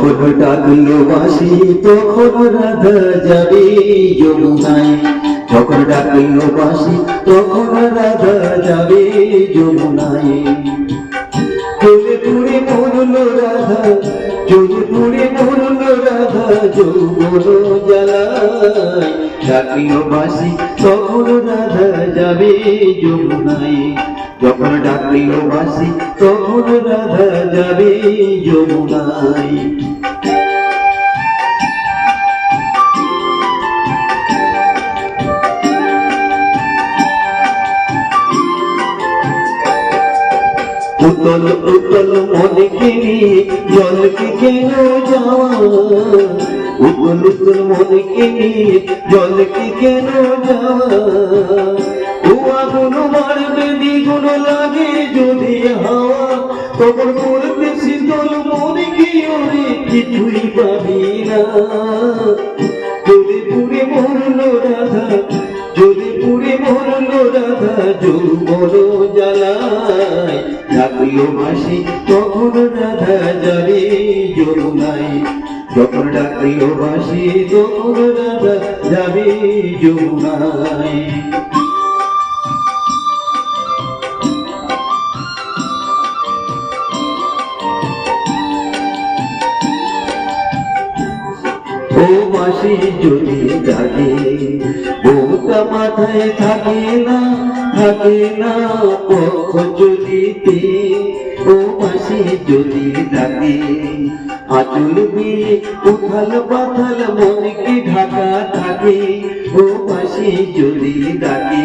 যখন ডাকলো বাসি তখন রাধা যাবে যমুনায়। যখন ডাকলো বাসি তখন রাধা যাবে যমুনায়। চলে পুরে পড়ল রাধা চলে পুরে পড়ল রাধা, যৌবন জ্বালায়। ডাকলো বাসি তখন রাধা যাবে যমুনায়। যখন ডাকিল বাসি, তখন রাধা যাবে যমুনায়। উতল উতল মনকে নিয়ে জলকে কেন যাওয়া? উতল উতল মনকে নিয়ে জলকে কেন যাওয়া? ও আগুন মারবে দ্বিগুণ লাগে যদি হাওয়া তখন করবে শীতল মনে কি কিছুই পাবি না। যদি পুরে মরল রাধা, যদি পুরে মরল রাধা, যৌবন জ্বালায় ডাকলো মাসি তখন রাধা যাবে যমুনায়। যখন ডাকলো মাসি তখন রাধা যাবে যমুনায়। মাসি যদি ডাকে বউটা মাথায় থাকে না থাকে না পক্ষ চলিতে ও মাসি যদি ডাকে। আচল দিয়ে উথাল পাথাল মনকে ঢাকা থাকে, ও মাসি যদি ডাকে।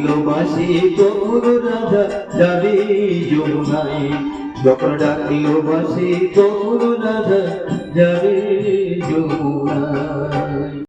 বাসি তখন রাধা যাবে যমুনাই যখন ডাকিল বাসি তখন রাধা যাবে যমুনায়।